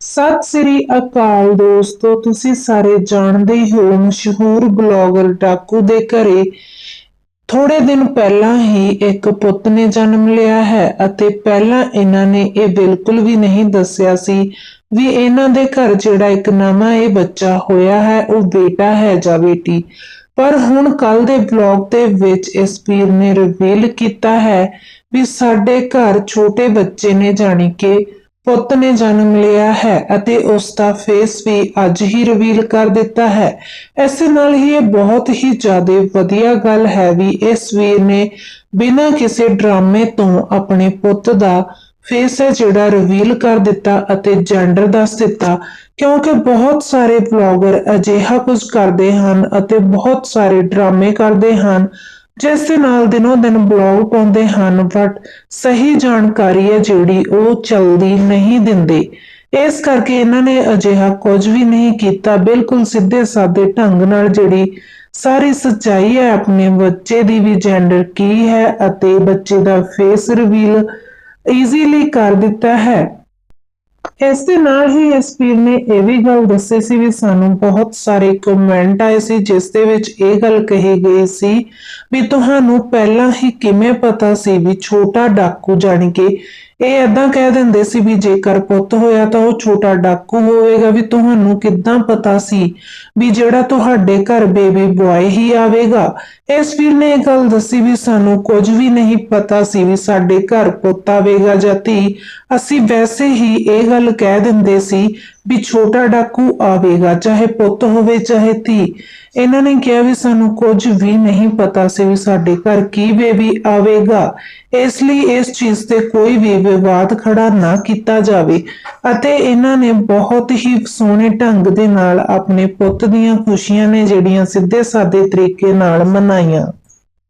ਸਤਿ ਸ੍ਰੀ ਅਕਾਲ ਦੋਸਤੋ, ਤੁਸੀਂ ਸਾਰੇ ਜਾਣਦੇ ਹੋ ਮਸ਼ਹੂਰ ਬਲੌਗਰ ਡਾਕੂ ਦੇ ਘਰੇ। ਥੋੜੇ ਦਿਨ ਪਹਿਲਾਂ ਹੀ ਇੱਕ ਪੁੱਤ ਨੇ ਜਨਮ ਲਿਆ ਹੈ ਅਤੇ ਪਹਿਲਾਂ ਇਹਨਾਂ ਨੇ ਇਹ ਬਿਲਕੁਲ ਵੀ ਨਹੀਂ ਦੱਸਿਆ ਸੀ ਵੀ ਇਹਨਾਂ ਦੇ ਘਰ ਜਿਹੜਾ ਇੱਕ ਨਵਾਂ ਇਹ ਬੱਚਾ ਹੋਇਆ ਹੈ, ਉਹ ਬੇਟਾ ਹੈ ਜਾਂ ਬੇਟੀ। ਪਰ ਹੁਣ ਕੱਲ ਦੇ ਬਲੌਗ ਦੇ ਵਿੱਚ ਇਸ ਪੀਰ ਨੇ ਰਿਵੀਲ ਕੀਤਾ ਹੈ ਵੀ ਸਾਡੇ ਘਰ ਛੋਟੇ ਬੱਚੇ ਨੇ ਜਾਣੀ ਕਿ ਪੁੱਤ ਨੇ ਜਨਮ ਲਿਆ ਹੈ ਅਤੇ ਉਸ ਦਾ ਫੇਸ ਵੀ ਅੱਜ ਹੀ ਰਿਵੀਲ ਕਰ ਦਿੱਤਾ ਹੈ। ਇਸ ਨਾਲ ਹੀ ਇਹ ਬਹੁਤ ਹੀ ਜ਼ਿਆਦਾ ਵਧੀਆ ਗੱਲ ਹੈ ਵੀ ਇਸ ਵੀਰ ਨੇ ਬਿਨਾਂ ਕਿਸੇ ਡਰਾਮੇ ਤੋਂ ਆਪਣੇ ਪੁੱਤ ਦਾ ਫੇਸ ਹੈ ਜਿਹੜਾ ਰਿਵੀਲ ਕਰ ਦਿੱਤਾ ਅਤੇ ਜੈਂਡਰ ਦੱਸ ਦਿੱਤਾ। ਕਿਉਂਕਿ ਬਹੁਤ ਸਾਰੇ ਬਲੌਗਰ ਅਜਿਹਾ ਕੁਝ ਕਰਦੇ ਹਨ ਅਤੇ ਬਹੁਤ ਸਾਰੇ ਡਰਾਮੇ ਕਰਦੇ ਹਨ ਜਿਸ ਦੇ ਨਾਲ ਦਿਨੋਂ ਦਿਨ ਬਲੌਗ ਪਾਉਂਦੇ ਹਨ ਬਟ ਸਹੀ ਜਾਣਕਾਰੀ ਹੈ ਜਿਹੜੀ ਉਹ ਚਲਦੀ ਨਹੀਂ ਦਿੰਦੇ। ਇਸ ਕਰਕੇ ਇਹਨਾਂ ਨੇ ਅਜਿਹਾ ਕੁਝ ਵੀ ਨਹੀਂ ਕੀਤਾ। ਬਿਲਕੁਲ ਸਿੱਧੇ ਸਾਦੇ ਢੰਗ ਨਾਲ ਜਿਹੜੀ ਸਾਰੀ ਸੱਚਾਈ ਹੈ, ਆਪਣੇ ਬੱਚੇ ਦੀ ਵੀ ਜੈਂਡਰ ਕੀ ਹੈ ਅਤੇ ਬੱਚੇ ਦਾ ਫੇਸ ਰਿਵੀਲ ਈਜ਼ੀਲੀ ਕਰ ਦਿੱਤਾ ਹੈ। ਇਸ ਦੇ ਨਾਲ ਹੀ ਇਸ ਵੀਰ ਨੇ ਇਹ ਵੀ ਗੱਲ ਦੱਸੀ ਸੀ ਵੀ ਸਾਨੂੰ ਬਹੁਤ ਸਾਰੇ ਕਮੈਂਟ ਆਏ ਸੀ, ਜਿਸ ਦੇ ਵਿੱਚ ਇਹ ਗੱਲ ਕਹੀ ਗਈ ਸੀ ਵੀ ਤੁਹਾਨੂੰ ਪਹਿਲਾਂ ਹੀ ਕਿਵੇਂ ਪਤਾ ਸੀ ਵੀ ਛੋਟਾ ਡਾਕੂ ਜਾਣੀ ਕਿ ਇਹ ਏਦਾਂ ਕਹਿ ਦਿੰਦੇ ਸੀ ਵੀ ਜੇਕਰ ਪੁੱਤ ਹੋਇਆ ਤਾਂ ਉਹ ਛੋਟਾ ਡਾਕੂ ਹੋਵੇਗਾ ਵੀ ਤੁਹਾਨੂੰ ਕਿੱਦਾਂ ਪਤਾ ਸੀ ਵੀ ਜਿਹੜਾ ਤੁਹਾਡੇ ਘਰ ਬੇਬੀ ਬੁਆਏ ਹੀ ਆਵੇਗਾ। ਇਸ ਵੀਰ ਨੇ ਇਹ ਗੱਲ ਦੱਸੀ ਵੀ ਸਾਨੂੰ ਕੁਝ ਵੀ ਨਹੀਂ ਪਤਾ ਸੀ ਵੀ ਸਾਡੇ ਘਰ ਪੁੱਤ ਆਵੇਗਾ ਜਾਂ ਧੀ। ਅਸੀਂ ਵੈਸੇ ਹੀ ਇਹ ਗੱਲ ਕਹਿ ਦਿੰਦੇ ਸੀ ਵੀ ਛੋਟਾ ਡਾਕੂ ਆਵੇਗਾ, ਚਾਹੇ ਪੁੱਤ ਹੋਵੇ, ਚਾਹੇ ਧੀ। ਇਹਨਾਂ ਨੇ ਕਿਹਾ ਵੀ ਸਾਨੂੰ ਕੁਝ ਵੀ ਨਹੀਂ ਪਤਾ ਸੀ ਵੀ ਸਾਡੇ ਘਰ ਕੀ ਬੇਬੀ ਆਵੇਗਾ। ਇਸ ਲਈ ਇਸ ਚੀਜ਼ ਤੇ ਕੋਈ ਵੀ ਵਿਵਾਦ ਖੜਾ ਨਾ ਕੀਤਾ ਜਾਵੇ ਅਤੇ ਇਹਨਾਂ ਨੇ ਬਹੁਤ ਹੀ ਸੋਹਣੇ ਢੰਗ ਦੇ ਨਾਲ ਆਪਣੇ ਪੁੱਤ ਦੀਆਂ ਖੁਸ਼ੀਆਂ ਨੇ ਜਿਹੜੀਆਂ ਸਿੱਧੇ ਸਾਦੇ ਤਰੀਕੇ ਨਾਲ ਮਨਾਈਆਂ।